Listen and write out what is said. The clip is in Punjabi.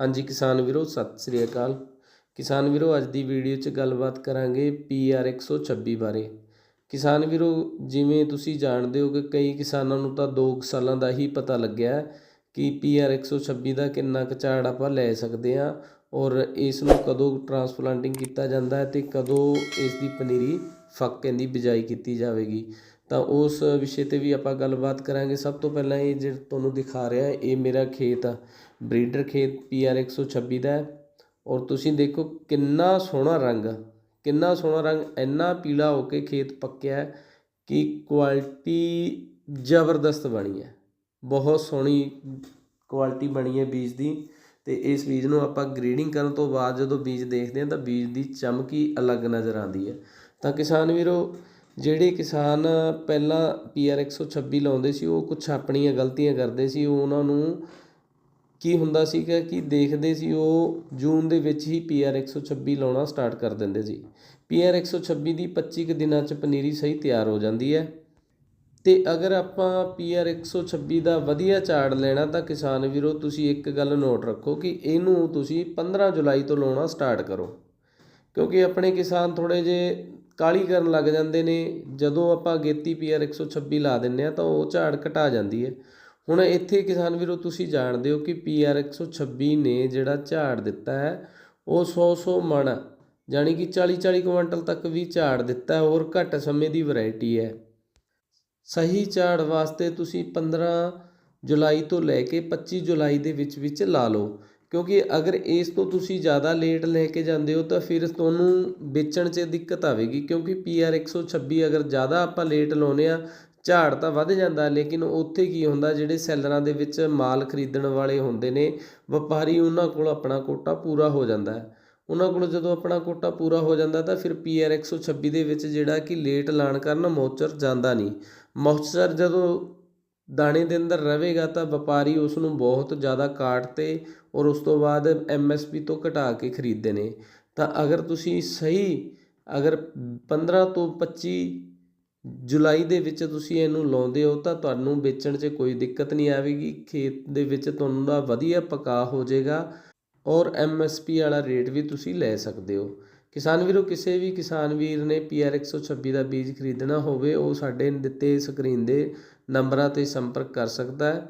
ਹਾਂਜੀ ਕਿਸਾਨ ਵੀਰੋ, ਸਤਿ ਸ੍ਰੀ ਅਕਾਲ। ਕਿਸਾਨ ਵੀਰੋ, ਅੱਜ ਦੀ ਵੀਡੀਓ 'ਚ ਗੱਲਬਾਤ ਕਰਾਂਗੇ PR 126 ਬਾਰੇ। ਕਿਸਾਨ ਵੀਰੋ, ਜਿਵੇਂ ਤੁਸੀਂ ਜਾਣਦੇ ਹੋ ਕਿ ਕਈ ਕਿਸਾਨਾਂ ਨੂੰ ਤਾਂ 2 ਸਾਲਾਂ ਦਾ ਹੀ ਪਤਾ ਲੱਗਿਆ ਹੈ ਕਿ PR 126 ਦਾ ਕਿੰਨਾ ਕੁ ਝਾੜ ਆਪਾਂ ਲੈ ਸਕਦੇ ਹਾਂ ਔਰ ਇਸ ਨੂੰ ਕਦੋਂ ਟਰਾਂਸਪਲਾਂਟਿੰਗ ਕੀਤਾ ਜਾਂਦਾ ਹੈ ਤੇ ਕਦੋਂ ਇਸ ਦੀ ਪਨੀਰੀ ਫੱਕੇ ਦੀ ਬਿਜਾਈ ਕੀਤੀ ਜਾਵੇਗੀ। ਤਾਂ ਉਸ ਵਿਸ਼ੇ ਤੇ ਵੀ ਆਪਾਂ ਗੱਲਬਾਤ ਕਰਾਂਗੇ। ਸਭ ਤੋਂ ਪਹਿਲਾਂ ਇਹ ਜਿਹੜਾ ਤੁਹਾਨੂੰ ਦਿਖਾ ਰਿਹਾ, ਇਹ ਮੇਰਾ ਖੇਤ ਆ। ਬਰੀਡਰ ਖੇਤ PR 126 ਦਾ ਹੈ। ਔਰ ਤੁਸੀਂ ਦੇਖੋ ਕਿੰਨਾ ਸੋਹਣਾ ਰੰਗ ਕਿੰਨਾ ਸੋਹਣਾ ਰੰਗ, ਇੰਨਾ ਪੀਲਾ ਹੋ ਕੇ ਖੇਤ ਪੱਕਿਆ ਕਿ ਕੁਆਲਿਟੀ ਜ਼ਬਰਦਸਤ ਬਣੀ ਹੈ। ਬਹੁਤ ਸੋਹਣੀ ਕੁਆਲਿਟੀ ਬਣੀ ਹੈ ਬੀਜ ਦੀ। ਤੇ ਇਸ ਬੀਜ ਨੂੰ ਆਪਾਂ ਗ੍ਰੇਡਿੰਗ ਕਰਨ ਤੋਂ ਬਾਅਦ ਜਦੋਂ ਬੀਜ ਦੇਖਦੇ ਹਾਂ ਤਾਂ ਬੀਜ ਦੀ ਚਮਕ ਹੀ ਅਲੱਗ ਨਜ਼ਰ ਆਉਂਦੀ ਹੈ। ਤਾਂ ਕਿਸਾਨ ਵੀਰੋ ਜਿਹੜੇ ਕਿਸਾਨ ਪਹਿਲਾਂ ਪੀ PR 126 ਲਾਉਂਦੇ ਸੀ, ਉਹ ਕੁਝ ਆਪਣੀਆਂ ਗਲਤੀਆਂ ਕਰਦੇ ਸੀ ਉਹ ਉਹਨਾਂ ਨੂੰ ਕੀ ਹੁੰਦਾ ਸੀਗਾ ਕਿ ਦੇਖਦੇ ਸੀ, ਉਹ ਜੂਨ ਦੇ ਵਿੱਚ ਹੀ ਪੀ PR 126 ਲਾਉਣਾ ਸਟਾਰਟ ਕਰ ਦਿੰਦੇ ਸੀ। ਪੀ PR 126 ਦੀ 25 ਕੁ ਦਿਨਾਂ 'ਚ ਪਨੀਰੀ ਸਹੀ ਤਿਆਰ ਹੋ ਜਾਂਦੀ ਹੈ। ਤੇ ਅਗਰ ਆਪਾਂ ਪੀ PR 126 ਦਾ ਵਧੀਆ ਝਾੜ ਲੈਣਾ ਤਾਂ ਕਿਸਾਨ ਵੀਰੋ, ਤੁਸੀਂ ਇੱਕ ਗੱਲ ਨੋਟ ਰੱਖੋ ਕਿ ਇਹਨੂੰ ਤੁਸੀਂ 15 ਜੁਲਾਈ ਤੋਂ ਲਾਉਣਾ ਸਟਾਰਟ ਕਰੋ। ਕਿਉਂਕਿ ਆਪਣੇ ਕਿਸਾਨ ਥੋੜੇ ਜੇ ਕਾਹਲੀ ਕਰਨ ਲੱਗ ਜਾਂਦੇ ਨੇ। ਜਦੋਂ ਆਪਾਂ ਗੇਤੀ PR 126 ਲਾ ਦਿੰਨੇ ਆ ਤਾਂ ਉਹ ਝਾੜ ਘਟਾ ਜਾਂਦੀ ਹੈ। ਹੁਣ ਇੱਥੇ ਕਿਸਾਨ ਵੀਰੋ ਤੁਸੀਂ ਜਾਣਦੇ ਹੋ ਕਿ PR 126 ਨੇ ਜਿਹੜਾ ਝਾੜ ਦਿੱਤਾ ਹੈ, ਉਹ 100-100 ਮਣ ਜਾਣੀ ਕਿ 40-40 ਕੁਇੰਟਲ ਤੱਕ ਵੀ ਝਾੜ ਦਿੱਤਾ ਹੈ ਔਰ ਘੱਟ ਸਮੇਂ ਦੀ ਵੈਰਾਈਟੀ ਹੈ। ਸਹੀ ਝਾੜ ਵਾਸਤੇ ਤੁਸੀਂ 15 ਜੁਲਾਈ ਤੋਂ ਲੈ ਕੇ 25 ਜੁਲਾਈ ਦੇ ਵਿੱਚ ਵਿੱਚ ਲਾ ਲਓ। ਕਿਉਂਕਿ ਅਗਰ ਇਸ ਤੋਂ ਤੁਸੀਂ ਜ਼ਿਆਦਾ ਲੇਟ ਲੈ ਕੇ ਜਾਂਦੇ ਹੋ ਤਾਂ ਫਿਰ ਤੁਹਾਨੂੰ ਵੇਚਣ 'ਚ ਦਿੱਕਤ ਆਵੇਗੀ, ਕਿਉਂਕਿ PR 126 ਅਗਰ ਜ਼ਿਆਦਾ ਆਪਾਂ ਲੇਟ ਲਾਉਨੇ ਆ ਝਾੜ ਤਾਂ ਵੱਧ ਜਾਂਦਾ, ਲੇਕਿਨ ਉੱਥੇ ਕੀ ਹੁੰਦਾ, ਜਿਹੜੇ ਸੈਲਰਾਂ ਦੇ ਵਿੱਚ ਮਾਲ ਖਰੀਦਣ ਵਾਲੇ ਹੁੰਦੇ ਨੇ, ਵਪਾਰੀ ਉਹਨਾਂ ਕੋਲ ਆਪਣਾ ਕੋਟਾ ਪੂਰਾ ਹੋ ਜਾਂਦਾ ਹੈ। ਉਹਨਾਂ ਕੋਲ ਜਦੋਂ ਆਪਣਾ ਕੋਟਾ ਪੂਰਾ ਹੋ ਜਾਂਦਾ ਤਾਂ ਫਿਰ PR 126 ਦੇ ਵਿੱਚ ਜਿਹੜਾ ਕਿ ਲੇਟ ਲਾਣ ਕਾਰਨ ਮੌਚਰ ਜਾਂਦਾ ਨਹੀਂ। ਮੌਚਰ ਜਦੋਂ ਦਾਣੇ ਦੇ ਅੰਦਰ ਰਹੇਗਾ ਤਾਂ ਵਪਾਰੀ ਉਸ ਨੂੰ ਬਹੁਤ ਜ਼ਿਆਦਾ ਕਾਟ ਤੇ ਔਰ ਉਸ ਤੋਂ ਬਾਅਦ MSP ਤੋਂ ਘਟਾ ਕੇ ਖਰੀਦਦੇ ਨੇ। ਤਾਂ ਅਗਰ ਤੁਸੀਂ ਸਹੀ, ਅਗਰ 15 ਤੋਂ 25 ਜੁਲਾਈ ਦੇ ਵਿੱਚ ਤੁਸੀਂ ਇਹਨੂੰ ਲਾਉਂਦੇ ਹੋ ਤਾਂ ਤੁਹਾਨੂੰ ਵੇਚਣ 'ਚ ਕੋਈ ਦਿੱਕਤ ਨਹੀਂ ਆਵੇਗੀ। ਖੇਤ ਦੇ ਵਿੱਚ ਤੁਹਾਨੂੰ ਦਾ ਵਧੀਆ ਪਕਾ ਹੋ ਜਾਏਗਾ ਔਰ MSP ਵਾਲਾ ਰੇਟ ਵੀ ਤੁਸੀਂ ਲੈ ਸਕਦੇ ਹੋ। ਕਿਸਾਨ ਵੀਰੋ, ਕਿਸੇ ਵੀ ਕਿਸਾਨ ਵੀਰ ਨੇ PR 126 ਦਾ ਬੀਜ ਖਰੀਦਣਾ ਹੋਵੇ, ਉਹ ਸਾਡੇ ਦਿੱਤੇ ਸਕਰੀਨ ਦੇ ਨੰਬਰਾਂ ਤੇ ਸੰਪਰਕ ਕਰ ਸਕਦਾ ਹੈ।